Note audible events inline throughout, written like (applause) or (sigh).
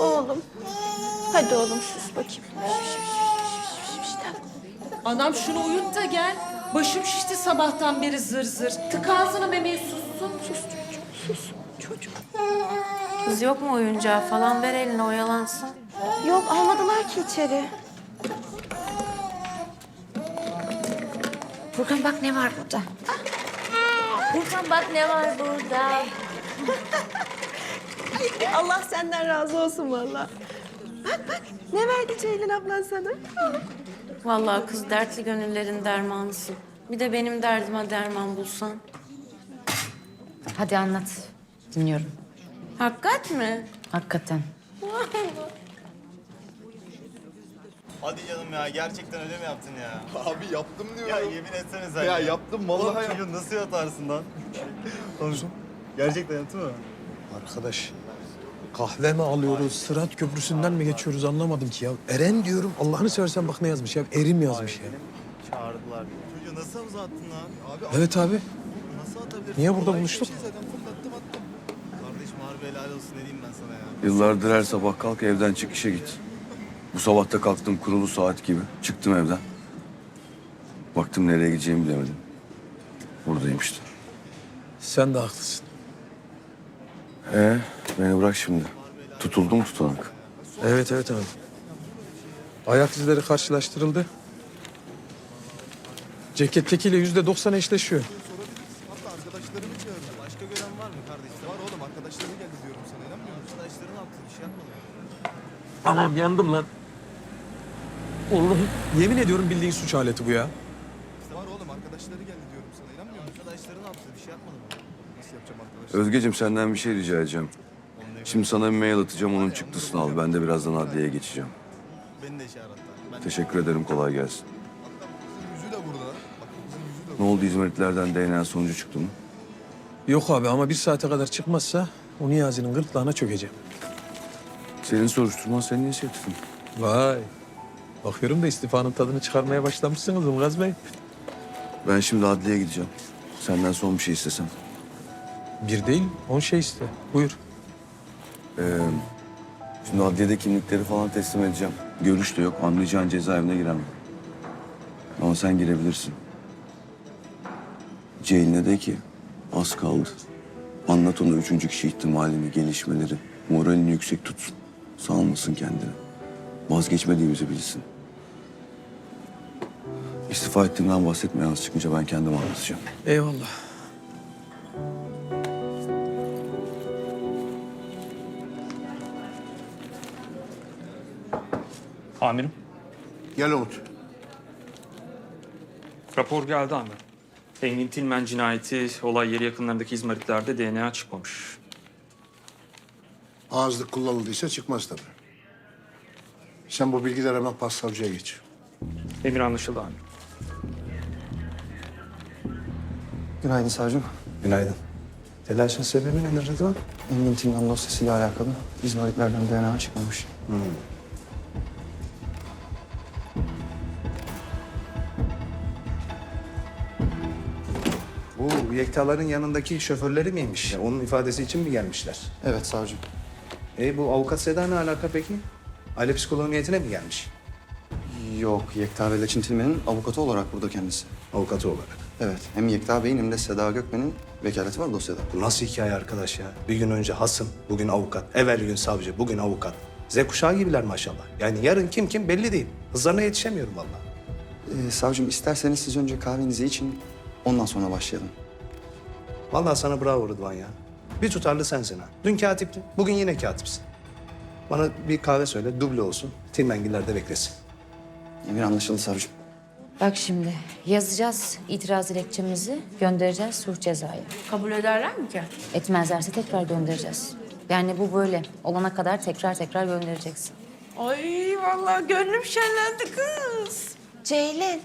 Oğlum. Hadi oğlum sus bakayım. Anam şunu uyut da gel. Başım şişti sabahtan beri zır zır. Tık ağzına memeyi sussun. Sus çocuğum, sus. Çocuğum. Kız yok mu oyuncağı falan ver eline oyalansın. Yok almadılar ki içeri. Furkan bak ne var burada. Furkan bak ne var burada. (laughs) (laughs) Allah senden razı olsun vallahi. Bak bak ne verdi Ceylin ablan sana? Vallahi kız dertli gönüllerin dermanısın. Bir de benim derdime derman bulsan. Hadi anlat. Dinliyorum. Hakikat mi? Hakikaten. Hadi canım ya gerçekten öyle mi yaptın ya? (laughs) Abi yaptım diyorum. Ya yemin etsene sen Ya yaptım, vallahi Oğlum, çocuğum nasıl yatarsın lan? Oğlum, gerçekten yaptın mı? Arkadaş kahve mi alıyoruz, Sırat Köprüsü'nden mi geçiyoruz anlamadım ki ya. Eren diyorum Allah'ını seversen bak ne yazmış ya. Erim yazmış ya. Çağırdılar. Çocuğu nasıl havuza attın lan? Abi Evet abi. nasıl atabilirsin? Niye burada Kolay bir buluştuk? şey zaten fırlattım attım. Kardeşim harbi helal olsun ne diyeyim ben sana ya. Yıllardır her sabah kalk evden çık işe git. Bu sabah da kalktım kurulu saat gibi. Çıktım evden. Baktım nereye gideceğimi bilemedim. Buradayım işte. Sen de haklısın. Ee, beni bırak şimdi. Tutuldu mu tutanak? Evet evet abi. Ayak izleri karşılaştırıldı. Cekettekiyle yüzde doksan eşleşiyor. Başka gören var mı kardeşim? Var oğlum arkadaşları geldi diyorum sana inanmıyor musun? Arkadaşları ne yaptı? Bir yapmadı. Anam yandım lan. Oğlum yemin ediyorum bildiğin suç aleti bu ya. Var oğlum arkadaşları geldi diyorum sana inanmıyor musun? Arkadaşları ne yaptı? Bir yapmadı mı? Nasıl yapacağım arkadaşlar? Özgeciğim senden bir şey rica edeceğim. Şimdi sana bir mail atacağım onun çıktısını al. Ben de birazdan adliyeye geçeceğim. Beni de. Ben Teşekkür ederim kolay gelsin. yüzü de burada. Ne oldu İzmitlilerden DNA sonucu çıktı mı? Yok abi ama bir saate kadar çıkmazsa o Niyazi'nin gırtlağına çökeceğim. Senin soruşturman senin inisiyatifin. Vay. Bakıyorum da istifanın tadını çıkarmaya başlamışsınız Ilgaz Bey. Ben şimdi adliyeye gideceğim. Senden son bir şey istesem. Bir değil, on şey iste. Buyur. Ee, şimdi adliyede kimlikleri falan teslim edeceğim. Görüş de yok. Anlayacağın cezaevine giremem. Ama sen girebilirsin. Ceylin'e de ki az kaldı. Anlat ona üçüncü kişi ihtimalini, gelişmeleri. Moralini yüksek tutsun. Salmasın kendini. Vazgeçmediğimizi bilsin. İstifa ettiğimden bahsetme yalnız çıkınca ben kendim anlatacağım. Eyvallah. Amirim. Gel Umut. Rapor geldi amirim. Engin Tilmen cinayeti olay yeri yakınlarındaki izmaritlerde DNA çıkmamış. Ağızlık kullanıldıysa çıkmaz tabii. Sen bu bilgileri hemen pastavcıya geç. Emir anlaşıldı amirim. Günaydın savcım. Günaydın. Telaşın sebebi nedir Rıdvan? Engin Timman dosyasıyla alakalı izmaritlerden DNA çıkmamış. Bu Yekta'ların yanındaki şoförleri miymiş? Onun ifadesi için mi gelmişler? Evet savcım. E bu avukat Seda ne alaka peki? Aile psikoloğu niyetine mi gelmiş? Yok, Yekta ve Laçin Tilmen'in avukatı olarak burada kendisi. Avukatı olarak. Evet, hem Yekta Bey'in hem de Seda Gökmen'in vekaleti var dosyada. Bu nasıl hikaye arkadaş ya? Bir gün önce hasım, bugün avukat. Evvel gün savcı, bugün avukat. Z kuşağı gibiler maşallah. Yani yarın kim kim belli değil. Hızlarına yetişemiyorum vallahi. Ee, savcım isterseniz siz önce kahvenizi için ondan sonra başlayalım. Vallahi sana bravo Rıdvan ya. Bir tutarlı sensin ha. Dün katiptin, bugün yine katipsin. Bana bir kahve söyle, duble olsun. Tilmengiller de beklesin. Emir anlaşıldı savcım. Bak şimdi yazacağız itiraz dilekçemizi, göndereceğiz suç cezaya. Kabul ederler mi ki? Etmezlerse tekrar göndereceğiz. Yani bu böyle. Olana kadar tekrar tekrar göndereceksin. Ay vallahi gönlüm şenlendi kız. Ceylin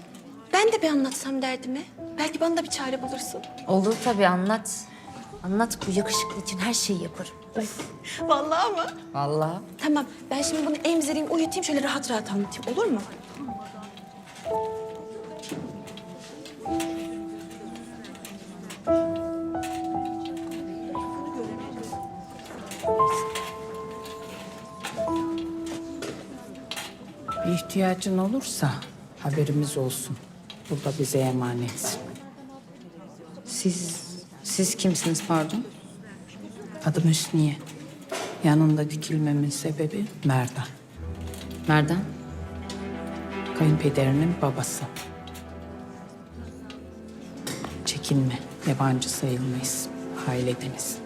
ben de bir anlatsam derdimi. Belki bana da bir çare bulursun. Olur tabii anlat. Anlat bu yakışıklı için her şeyi yaparım. Vallahi mı? Vallahi. Tamam ben şimdi bunu emzireyim uyutayım şöyle rahat rahat anlatayım olur mu? Bir ihtiyacın olursa haberimiz olsun. Burada bize emanetsin. Siz, siz kimsiniz pardon? Adım Hüsniye. Yanında dikilmemin sebebi Merdan. Nereden? Kayınpederinin babası. Çekinme. Yabancı sayılmayız. Ailedeniz.